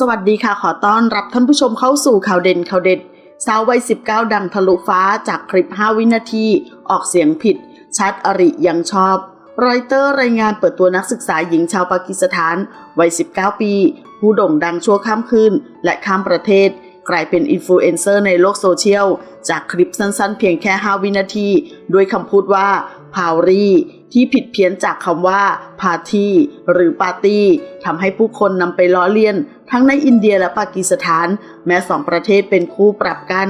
สวัสดีค่ะขอต้อนรับท่านผู้ชมเข้าสู่ข่าวเด่นข่าวเด็ดสาววัย 19 ดังทะลุฟ้าจากคลิป 5 วินาที ออกเสียงผิด ชัดอริยังชอบ รอยเตอร์รายงานเปิดตัวนักศึกษาหญิงชาวปากีสถานวัย 19 ปี ผู้โด่งดังชั่วข้ามคืนและข้ามประเทศ กลายเป็นอินฟลูเอนเซอร์ในโลกโซเชียล จากคลิปสั้นๆ เพียงแค่ 5 วินาที ด้วยคำพูดว่าพาวรี ที่ผิดเพี้ยนจากคำว่าพาทีหรือปาร์ตี้ทำให้ผู้คนนำไปล้อเลียน ทั้งในอินเดียและปากีสถาน แม้สองประเทศเป็นคู่ปรับกัน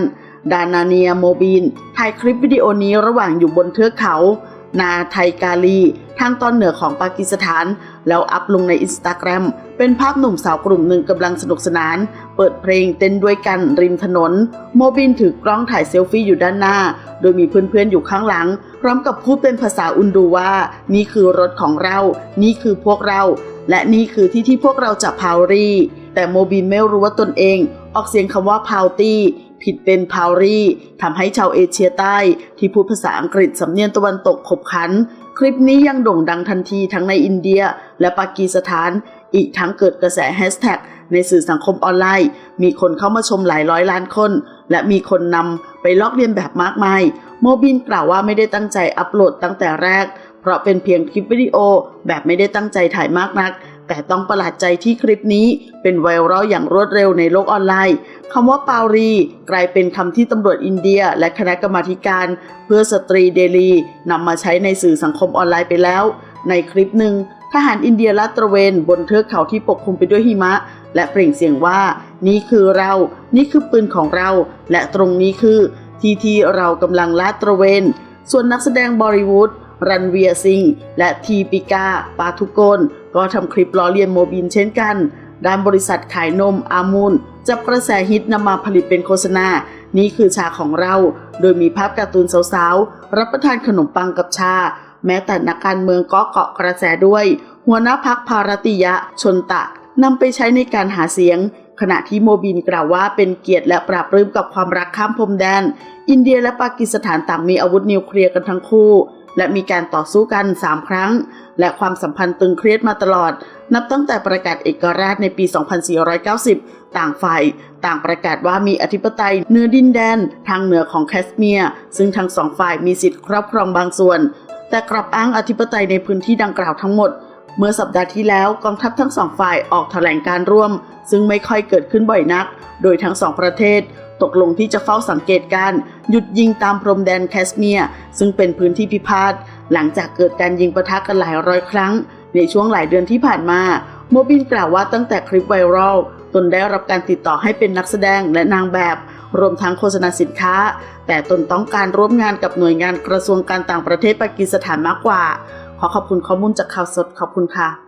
ดานาเนียโมบินถ่ายคลิปวิดีโอนี้ระหว่างอยู่บนเทือกเขา นาไทกาลี ทางตอนเหนือของปากีสถาน แล้วอัพลงในอินสตาแกรมเป็นภาพหนุ่มสาวกลุ่มหนึ่งกำลังสนุกสนาน เปิดเพลงเต้นด้วยกันริมถนน โมบินถือกล้องถ่ายเซลฟี่อยู่ด้านหน้า โดยมีเพื่อนๆอยู่ข้างหลัง พร้อมกับพูดเป็นภาษาอุนดูว่า นี่คือรถของเรา นี่คือพวกเรา และนี่คือที่ที่พวกเราจะพาวรีแต่โมบินไม่รู้ว่าตนเอง ออกเสียงคำว่าพาวตี้ ผิดเป็นพาวรีทำให้ชาวเอเชียใต้ ที่พูดภาษาอังกฤษสำเนียงตะวันตกขบขัน คลิปนี้ยังโด่งดังทันทีทั้งในอินเดีย และปากีสถาน อีกทั้งเกิดกระแสแฮชแท็กในสื่อสังคมออนไลน์ มีคนเข้ามาชมหลายร้อยล้านคน และมีคนนำไปลอกเลียนแบบมากมาย โมบินกล่าวว่าไม่ได้ตั้งใจอัปโหลดตั้งแต่แรก เพราะเป็นเพียงคลิปวิดีโอแบบไม่ได้ตั้งใจถ่ายมากนัก แต่ต้องประหลาดใจที่คลิปนี้เป็นไวรัลอย่างรวดเร็วในโลกออนไลน์ คำว่าปารีกลายเป็นคำที่ตำรวจอินเดีย และคณะกรรมาการเพื่อสตรีเดลีนำมาใช้ในสื่อสังคมออนไลน์ไปแล้ว ในคลิปหนึ่งทหารอินเดียลาดตระเวนบนเทือกเขาที่ปกคลุมไปด้วยหิมะ และเปล่งเสียงว่า นี่คือเรา นี่คือปืนของเรา และตรงนี้คือ ที่ที่เรากำลังลาดตระเวน ส่วนนักแสดงบอลิวูดรันเวียซิง และทีปิกา ปาทุกนก็ทำคลิปล้อเลียนโมบินเช่นกัน ด้านบริษัทขายนมอามูลจับกระแสฮิตนำมาผลิตเป็นโฆษณา นี่คือชาของเรา โดยมีภาพการ์ตูนสาวๆ รับประทานขนมปังกับชา แม้แต่นักการเมืองก็เกาะกระแสด้วย หัวหน้าพักพารติยะชนตะนำไปใช้ในการหาเสียง ขณะที่โมบินกล่าวว่าเป็นเกียรติและปราบรื้มกับความรักข้ามพรมแดน อินเดียและปากีสถานต่างมีอาวุธนิวเคลียร์กันทั้งคู่ และมีการต่อสู้กัน 3 ครั้ง และความสัมพันธ์ตึงเครียดมาตลอด นับตั้งแต่ประกาศเอกราชในปี 2490 ต่างฝ่าย ต่างประกาศว่ามีอธิปไตยเหนือดินแดน ทางเหนือของแคสเมียร์ ซึ่งทั้งสองฝ่ายมีสิทธิ์ครอบครองบางส่วน แต่กลับอ้างอธิปไตยในพื้นที่ดังกล่าวทั้งหมดเมื่อสัปดาห์ที่แล้วกองทัพทั้งสองฝ่ายออกแถลงการร่วม ซึ่งไม่ค่อยเกิดขึ้นบ่อยนัก โดยทั้งสองประเทศ ตกลงที่จะเฝ้าสังเกตการ์หยุดยิงตามพรมแดนแคสเมียร์ซึ่งเป็นพื้นที่พิพาทหลังจากเกิดการยิงประทะกันหลายร้อยครั้ง ในช่วงหลายเดือนที่ผ่านมา โมบินกล่าวว่าตั้งแต่คลิปไวรัลตนได้รับการติดต่อให้เป็นนักแสดงและนางแบบ รวมทั้งโฆษณาสินค้า แต่ตนต้องการร่วมงานกับหน่วยงานกระทรวงการต่างประเทศปากีสถานมากกว่า ขอขอบคุณข้อมูลจากข่าวสดขอบคุณค่ะ